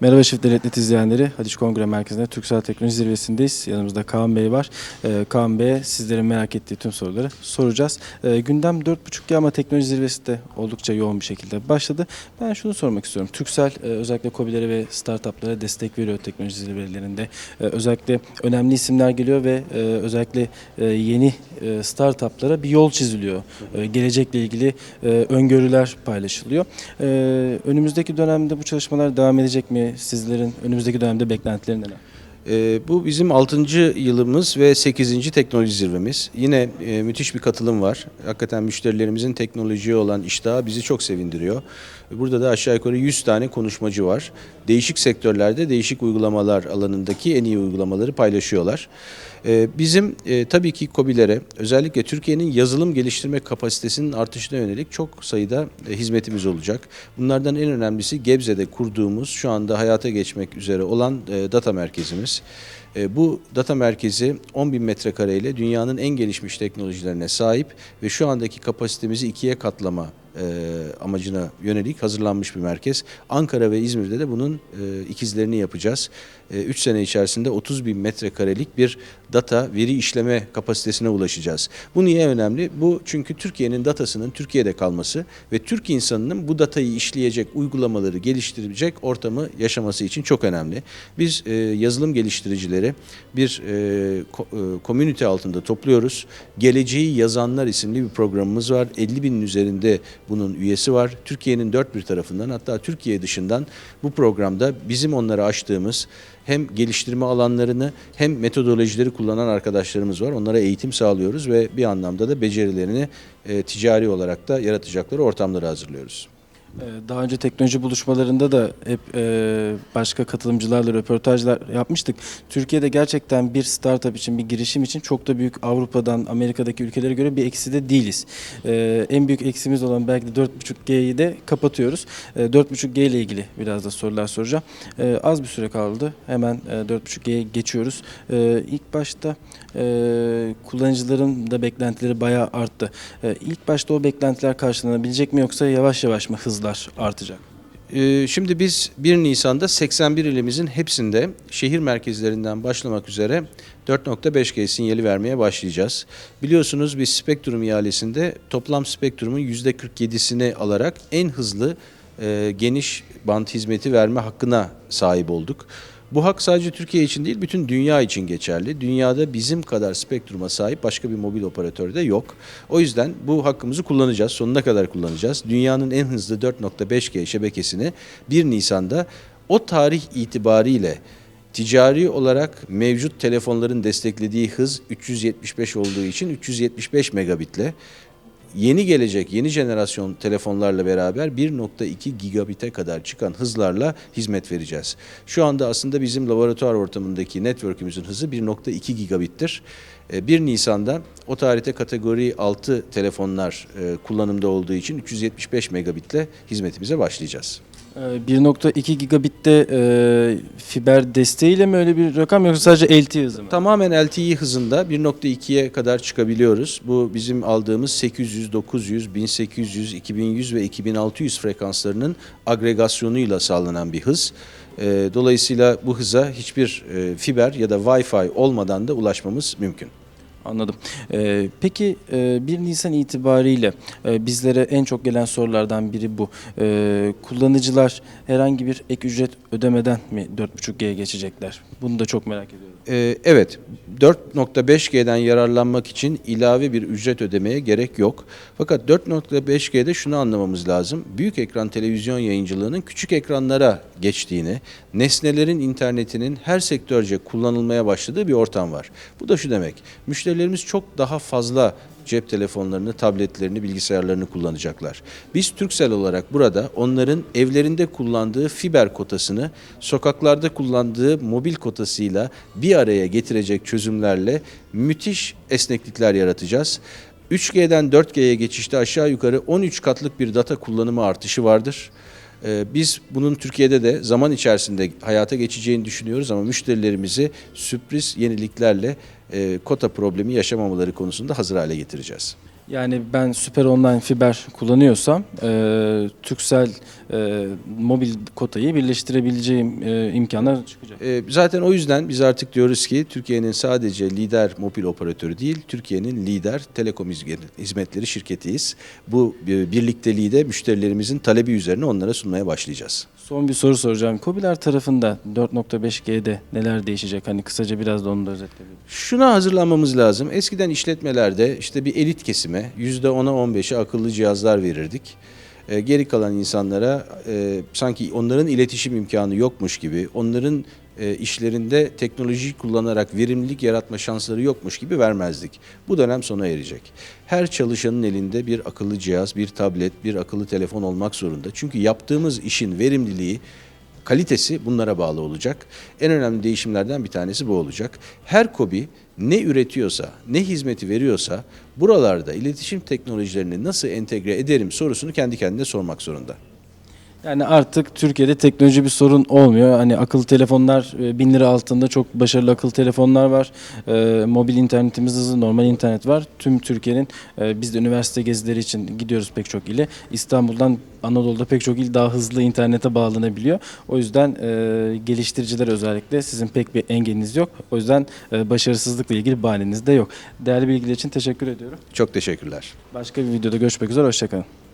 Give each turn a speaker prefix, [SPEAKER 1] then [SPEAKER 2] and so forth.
[SPEAKER 1] Merhaba Çift Devletnet izleyenleri. Hadiç Kongre Merkezi'nde Türksel Teknoloji Zirvesi'ndeyiz. Yanımızda Kaan Bey var. Ee, Kaan Bey'e sizlerin merak ettiği tüm soruları soracağız. Ee, gündem 4.5G ama teknoloji zirvesi de oldukça yoğun bir şekilde başladı. Ben şunu sormak istiyorum. Türksel e, özellikle COBİ'lere ve startuplara destek veriyor teknoloji zirvelerinde. Ee, özellikle önemli isimler geliyor ve e, özellikle e, yeni e, startuplara bir yol çiziliyor. E, gelecekle ilgili e, öngörüler paylaşılıyor. E, önümüzdeki dönemde bu çalışmalar devam edecek mi? Sizlerin önümüzdeki dönemde beklentileri neler?
[SPEAKER 2] Ee, Bu bizim 6. yılımız ve 8. teknoloji zirvemiz. Yine e, müthiş bir katılım var. Hakikaten müşterilerimizin teknolojiye olan iştahı bizi çok sevindiriyor. Burada da aşağı yukarı 100 tane konuşmacı var. Değişik sektörlerde değişik uygulamalar alanındaki en iyi uygulamaları paylaşıyorlar. Ee, Bizim e, tabii ki COBİ'lere özellikle Türkiye'nin yazılım geliştirme kapasitesinin artışına yönelik çok sayıda e, hizmetimiz olacak. Bunlardan en önemlisi Gebze'de kurduğumuz şu anda hayata geçmek üzere olan e, data merkezimiz. Bu data merkezi 10 bin metrekare ile dünyanın en gelişmiş teknolojilerine sahip ve şu andaki kapasitemizi ikiye katlama e, amacına yönelik hazırlanmış bir merkez. Ankara ve İzmir'de de bunun e, ikizlerini yapacağız. 3 sene içerisinde 30 bin metrekarelik bir data veri işleme kapasitesine ulaşacağız. Bu niye önemli? Bu çünkü Türkiye'nin datasının Türkiye'de kalması ve Türk insanının bu datayı işleyecek uygulamaları geliştirecek ortamı yaşaması için çok önemli. Biz e, yazılım geliştiricileri bir e, e, komünite altında topluyoruz. Geleceği Yazanlar isimli bir programımız var. 50 binin üzerinde bunun üyesi var. Türkiye'nin dört bir tarafından hatta Türkiye dışından bu programda bizim onlara açtığımız hem geliştirme alanlarını hem metodolojileri kullanan arkadaşlarımız var. Onlara eğitim sağlıyoruz ve bir anlamda da becerilerini e, ticari olarak da yaratacakları ortamları hazırlıyoruz.
[SPEAKER 1] Ee, Daha önce teknoloji buluşmalarında da hep e, başka katılımcılarla röportajlar yapmıştık. Türkiye'de gerçekten bir startup için, bir girişim için çok da büyük Avrupa'dan, Amerika'daki ülkelere göre bir ekside değiliz. Ee, En büyük eksimiz olan belki de 4.5G'yi de kapatıyoruz. Ee, 4.5G ile ilgili biraz da sorular soracağım. Ee, Az bir süre kaldı. Hemen e, 4.5G'ye geçiyoruz. Ee, İlk başta e, kullanıcıların da beklentileri bayağı arttı. Ee, İlk başta o beklentiler karşılanabilecek mi yoksa yavaş yavaş mı hızlar artacak?
[SPEAKER 2] Ee, Şimdi biz 1 Nisan'da 81 ilimizin hepsinde şehir merkezlerinden başlamak üzere 4.5G sinyali vermeye başlayacağız. Biliyorsunuz biz spektrum ihalesinde toplam spektrumun %47'sini alarak en hızlı e, geniş bant hizmeti verme hakkına sahip olduk. Bu hak sadece Türkiye için değil, bütün dünya için geçerli. Dünyada bizim kadar spektruma sahip başka bir mobil operatör de yok. O yüzden bu hakkımızı kullanacağız, sonuna kadar kullanacağız. Dünyanın en hızlı 4.5G şebekesini 1 Nisan'da o tarih itibariyle ticari olarak mevcut telefonların desteklediği hız 375 olduğu için 375 megabitle yeni gelecek yeni jenerasyon telefonlarla beraber 1.2 gigabit'e kadar çıkan hızlarla hizmet vereceğiz. Şu anda aslında bizim laboratuvar ortamındaki network'ümüzün hızı 1.2 gigabit'tir. E, 1 Nisan'da o tarihte kategori 6 telefonlar e, kullanımda olduğu için 375 megabitle hizmetimize başlayacağız.
[SPEAKER 1] Ee, 1.2 gigabitte e, fiber desteğiyle mi öyle bir rakam yoksa sadece LTE hızı mı?
[SPEAKER 2] Tamamen LTE hızında 1.2'ye kadar çıkabiliyoruz. Bu bizim aldığımız 800, 900, 1800, 2100 ve 2600 frekanslarının agregasyonuyla sağlanan bir hız. Ee, Dolayısıyla bu hıza hiçbir e, fiber ya da Wi-Fi olmadan da ulaşmamız mümkün.
[SPEAKER 1] Anladım. Ee, peki e, 1 Nisan itibariyle e, bizlere en çok gelen sorulardan biri bu. Ee, kullanıcılar herhangi bir ek ücret ödemeden mi 4.5G'ye geçecekler? Bunu da çok merak ediyorum.
[SPEAKER 2] Ee, Evet, 4.5G'den yararlanmak için ilave bir ücret ödemeye gerek yok. Fakat 4.5G'de şunu anlamamız lazım. Büyük ekran televizyon yayıncılığının küçük ekranlara geçtiğini, nesnelerin internetinin her sektörce kullanılmaya başladığı bir ortam var. Bu da şu demek, müşterilerimiz çok daha fazla cep telefonlarını, tabletlerini, bilgisayarlarını kullanacaklar. Biz Turkcell olarak burada onların evlerinde kullandığı fiber kotasını sokaklarda kullandığı mobil kotasıyla bir araya getirecek çözümlerle müthiş esneklikler yaratacağız. 3G'den 4G'ye geçişte aşağı yukarı 13 katlık bir data kullanımı artışı vardır. Ee, Biz bunun Türkiye'de de zaman içerisinde hayata geçeceğini düşünüyoruz ama müşterilerimizi sürpriz yeniliklerle e, kota problemi yaşamamaları konusunda hazır hale getireceğiz.
[SPEAKER 1] Yani ben Süper Online fiber kullanıyorsam e, Turkcell e, mobil kotayı birleştirebileceğim e, imkanlar çıkacak.
[SPEAKER 2] Ee, Zaten o yüzden biz artık diyoruz ki Türkiye'nin sadece lider mobil operatörü değil, Türkiye'nin lider telekom hizmet- hizmetleri şirketiyiz. Bu e, birlikteliği de müşterilerimizin talebi üzerine onlara sunmaya başlayacağız.
[SPEAKER 1] Son bir soru soracağım. Kobiler tarafında 4.5G'de neler değişecek? Hani kısaca biraz da onu da özetleyelim.
[SPEAKER 2] Şuna hazırlanmamız lazım. Eskiden işletmelerde işte bir elit kesime %10'a 15'e akıllı cihazlar verirdik. Ee, geri kalan insanlara e, sanki onların iletişim imkanı yokmuş gibi, onların e, işlerinde teknolojiyi kullanarak verimlilik yaratma şansları yokmuş gibi vermezdik. Bu dönem sona erecek. Her çalışanın elinde bir akıllı cihaz, bir tablet, bir akıllı telefon olmak zorunda. Çünkü yaptığımız işin verimliliği kalitesi bunlara bağlı olacak. En önemli değişimlerden bir tanesi bu olacak. Her kobi ne üretiyorsa, ne hizmeti veriyorsa buralarda iletişim teknolojilerini nasıl entegre ederim sorusunu kendi kendine sormak zorunda.
[SPEAKER 1] Yani artık Türkiye'de teknoloji bir sorun olmuyor. Hani akıllı telefonlar e, 1000 lira altında çok başarılı akıllı telefonlar var. E, mobil internetimiz hızlı, normal internet var. Tüm Türkiye'nin e, biz de üniversite gezileri için gidiyoruz pek çok ile. İstanbul'dan Anadolu'da pek çok il daha hızlı internete bağlanabiliyor. O yüzden e, geliştiriciler özellikle sizin pek bir engeliniz yok. O yüzden e, başarısızlıkla ilgili bahaneniz de yok. Değerli bilgiler için teşekkür ediyorum.
[SPEAKER 2] Çok teşekkürler.
[SPEAKER 1] Başka bir videoda görüşmek üzere. Hoşçakalın.